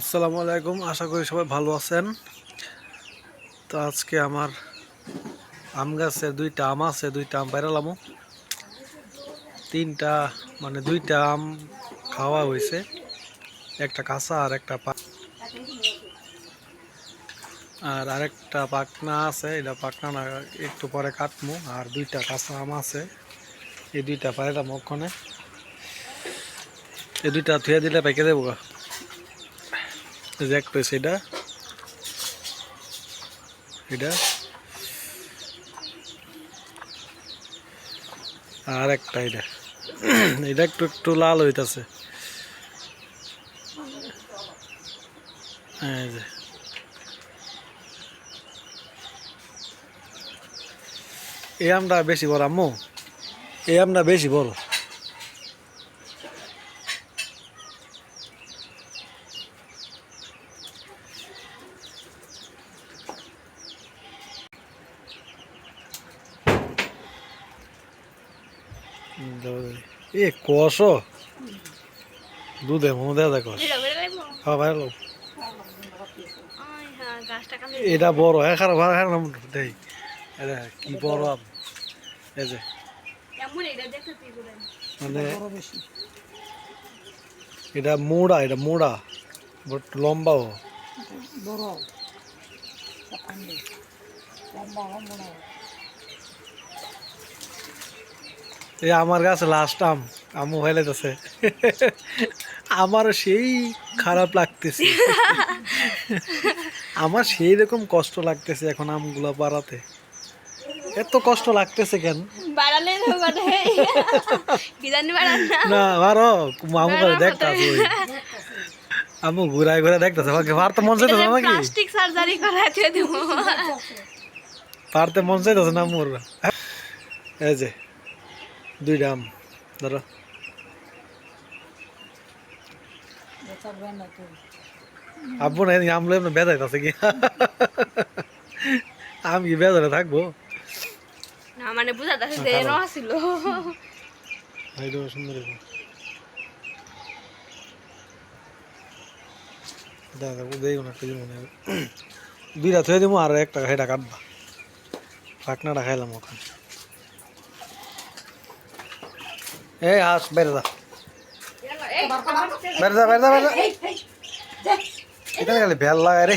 আসসালামু আলাইকুম, আশা করি সবাই ভালো আছেন। তো আজকে আমার আম গাছে দুইটা আম আছে, দুইটা আম বেরালাম তিনটা মানে দুইটা আম খাওয়া হয়েছে, একটা কাঁচা আর একটা পাক আর আরেকটা পাকনা আছে, এটা পাকনা না, একটু পরে কাটমু, আর দুইটা কাঁচা আম আছে। এই দুইটা পাইলাম ওখানে। এই দুইটা থুয়ে দিলে পেকে দেবো যে একটা হচ্ছে এটা। আর একটা এটা। এটা একটু একটু লাল হইতাছে। এই আমটা বেশি বড়, আম্মু। এই আমটা বেশি বড়। এ কষ। দুধে মনে দেওয়া দেখ হ্যাঁ ভাই লো। এটা বড় হ্যাঁ খারাপ ভালো খারাপ নাম দেই। এটা কি বড় আম? এই যে। মানে এটা মোড়া এটা মোড়া। বট লম্বাও বড়। লম্বা লম্বা। এই আমার কাছে লাস্ট আম আমু হয়ে যাচ্ছে আমার সেই খারাপ লাগতেছে। আমার সেই রকম কষ্ট লাগতেছে এখন আমগুলো পাড়াতে এত কষ্ট লাগতেছে কেন? বাড়ালে কি জানি বাড়ান না। আরও আমু করে দেখতাছে আমু ঘুরাই ঘুরাই দেখতেছে আমাকে পারতে মন চাইতেছে নাকি? প্লাস্টিক সার্জারি করাতে দেব। পারতে মন চাইতেছে না মোর এই যে দুইটা আম ধরো। আব্বু না আম লইব না বেজাইতেছে কি? আমি কি বেজারে থাকব? না মানে বুঝা যাচ্ছে যে এনো আসিল সুন্দর দাদা ও মনে দুইটা থয়ে দিব আর একটা সেটা কাটবা। পাকনাটা খাইলাম ওখানে। এই হাস বেড়ে যা। বেড়ে যা বেড়ে যা বেড়ে যা। এখানে খালি ভেল লাগায় রে।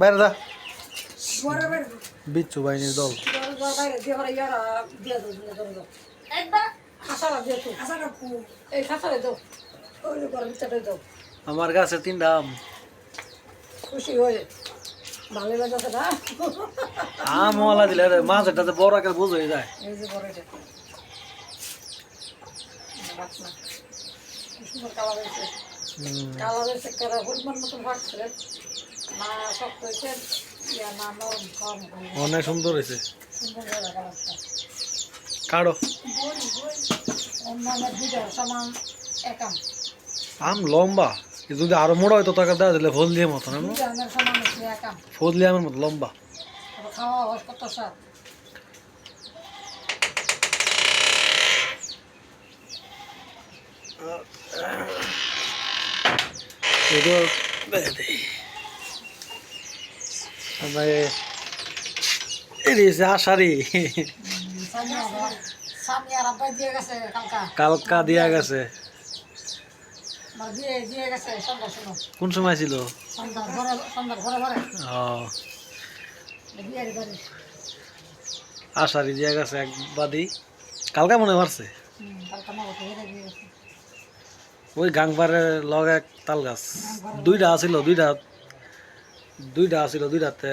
বেড়ে যা। বিচ্ছু বাহিনীর দল। আমার কাছে তিনটা আম। খুশি হয়ে আম ওলা দিলে মাঝেটাতে বড় আকার বুঝ হয়ে যায়। এই যে বড় এটা। রাখ না সুন্দর কালার হয়েছে কালার পরিমাণ মতন ভাগছে না শক্ত হয়েছে না নরম খাওয়ার মতন অনেক সুন্দর হয়েছে। হয়ে কাড়ো। আম লম্বা। যদি আরও মোড়া হয়তো তাকে দেওয়া দিলে ফল দিয়ে মতো না দুইটা আমের সমান হচ্ছে একাম ফল দিয়ে আমার মতো লম্বা। হয় কালকা। কালকা দিয়া গেছে বা দিয়ে দিয়ে গেছে সন্ধ্যা শুনো কোন সময় ছিল? আষাঢ়ি দিয়া গেছে এক বাদি। কালকা মনে গেছে। ওই গাংবারের লগ এক তাল গাছ। দুইটা আছিল দুইটা দুইটা আছিল দুইটাতে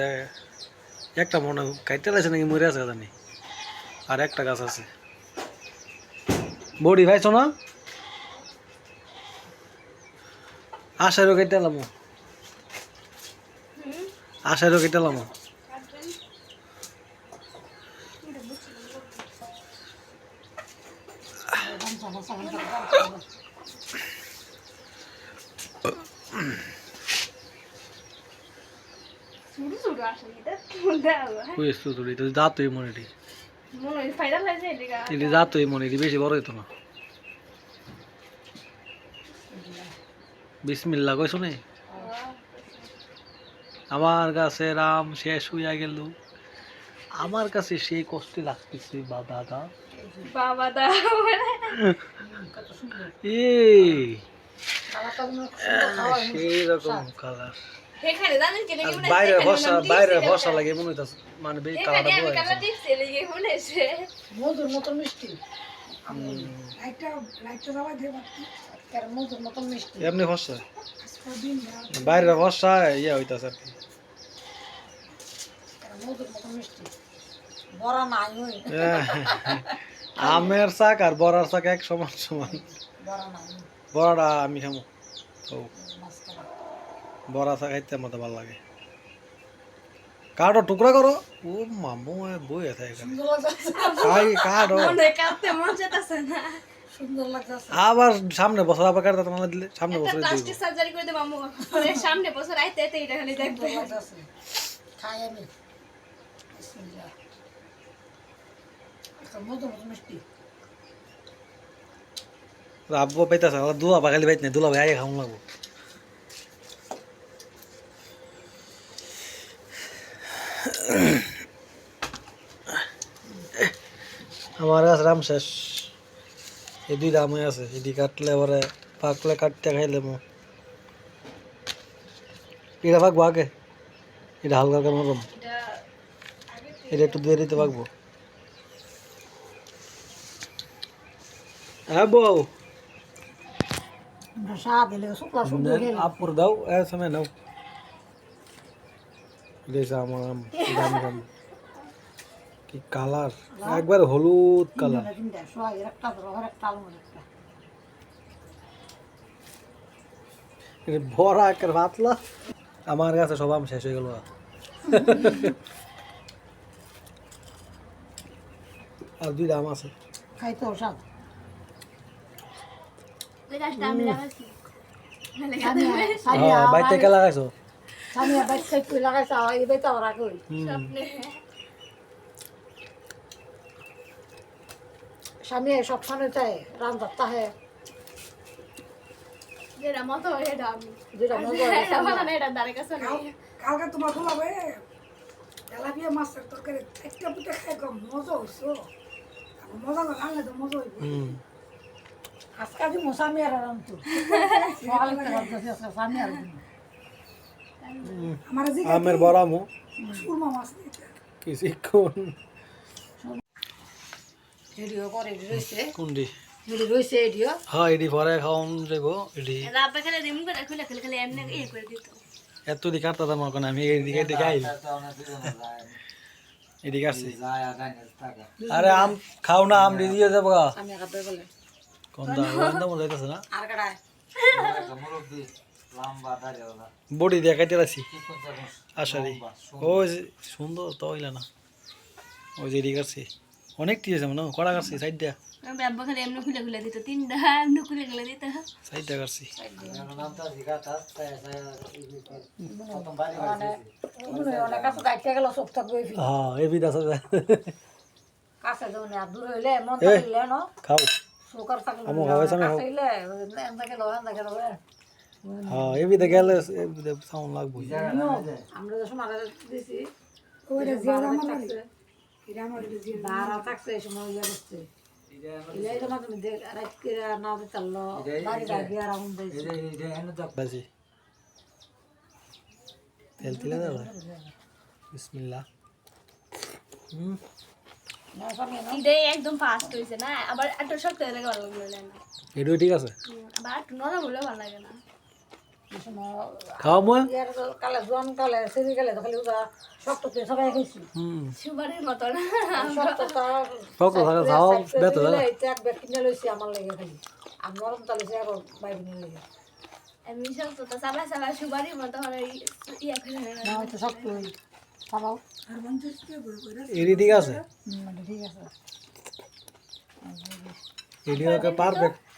একটা মনে কাইতে লাগছে নাকি মরে আছে জানি। আর একটা গাছ আছে। বড়ি ভাইছো না? আশারও কেটে এলাম আশারও কেটে তো দাঁতই মনে এটি দাঁতই মনে বেশি বড় হইতো না। বিসমিল্লা কই শুনে? আমার কাছে রাম শেষ হইয়া গেল। আমার কাছে সেই কষ্ট লাগতেছে বা দাদা। সেই রকম কালার এখানে জানেন কি নাকি বাইরে ভরসা বাইরে ভরসা লাগে মনে হইতাছে। মানে বেশ কালারটা মধুর মতো মিষ্টি। এমনি ভরসা বাইরে ভরসা ইয়া হইতাছে আর কি। আমের শাক আর বড়ার শাক এক সমান সমান। বড়া বড়াটা আমি খামো। ও বড়া শাক খাইতে আমার ভালো লাগে। কাটো টুকরা করো। ও মামু বই আছে এখানে। সুন্দর কাটো সুন্দর লাগতেছে। আবার সামনে বছর আবার কাটতে তোমার দিলে? সামনে বছর প্লাস্টিক সার্জারি করে দেব আম্মু। পরে সামনে বছর আইতে আইতে এটা খালি দেখবে। খাই আমি। বিসমিল্লাহ। একটা মতো মিষ্টি। আব্বু পাইতেছে দুলা বা খালি পাইতে দুলা ভাই খাওয়া লাগবো। আমার কাছে রাম শেষ। এই দুই দামে আছে এটি কাটলে এবারে পাকলে কাটতে খাইলে মো। এটা পাকবো আগে। এটা হালকা হালকা নরম। এটা এটা একটু দিয়ে দিতে পাকবো। হ্যাঁ বউ। স্বাদ এলে শুকলা শুকনো গেলে আপুর দাও এর সময় নাও। দেখছে আমার আম দাম দাম। কি কালার? একবার হলুদ কালার। তিনটা একটা ধরো আর একটা আলু একটা ভরা একের পাতলা। আমার কাছে সব আম শেষ হয়ে গেল। আর দুই দাম আছে। খাইতে স্বাদ এই আমি লাগাইছি? সামিয়া হ্যাঁ বাইতে কে লাগাইছে? এই বাইতে ওরা কই? হুম। সামিয়া সব সামনে চাই রান্দার তাহে যেটা মতো এটা আমি যেটা মজা হয় এটা ভালো না এটা দ্বারে কাছে নেই। কালকে তোমার খোলাবে তেলাপিয়া মাছের তরকারি একটা পুটে খাই কম মজা মজা না রান্না তো মজা হইব। সকালে আজকে সামিয়ার দিন আমার বড় সুরমা মাছ দিতে। কিছুক্ষণ ভিডিও করে এডিও। হ্যাঁ এটি পরে খাওয়ান যাব এটি রাব্বা খেলে দিমু করে খুলে খুলে খালি এমনি করে দিত। এত দিকে কাটতে আমার কোনো আমি এদিকে আসছি। আরে আম খাও না আম দিয়ে যাব গা। সামিয়া বলে কোন দা কোন দা না? আর কাটায় বডি দিয়ে কাটতে রাখছি। ওই সুন্দর তো হইলা না। ওই যে এদিকে আসছি। অনেক টি আছে মনে কড়া কাটছি সাইড দিয়া। খালি এমনি খুলে খুলে দিত তিনটা এমনি খুলে খুলে দিত। সাইড দিয়া কাটছি হয় অনেক কাছে হ্যাঁ বিদ আছে। যাও না দূর হইলে মন থাকলে ন খাও। সুগার থাকলে আমু খাওয়াইছে না খাও। কাছে হইলে এন্দা গেল হ্যাঁ এই বিদে গেলে এই বিদে সাউন্ড লাগবো। আমরা যখন মারা দিছি ওইটা জিয়া আমার বাড়ি। থাকছে এই সময় ইয়ে করছে। এই জন্য তুমি রাত করে না দিতে বাড়ি বাড়ি আর আগুন দিয়েছি তেল তিলে দাও বিসমিল্লাহ। হুম। না সামনে না এটাই একদম ফাস্ট হয়েছে না আবার একটু শক্ত হয়ে লাগে ভালো লাগল না এটাও ঠিক আছে? আবার একটু নরম ভালো লাগে না। এই সময় খাও মই কালে জোয়ান কালে সেরি কালে তো খালি ওটা শক্ত করে সবাই খাইছি। হুম। সুপারের মতো না শক্ত তার শক্ত থাকে খাও বেতো থাকে এক ব্যাগ কিনে লইছি আমার লেগে খালি। আর নরম তালে সে আরও বাইক নিয়ে লেগে। আমি শক্ত তো চালা চালা সুপারির মতো হলে ইয়া করে না হয়তো শক্ত হই খাবাও আর পঞ্চাশ টাকা করে করে এডি ঠিক আছে? হুম, ঠিক আছে। এডি ওকে পারফেক্ট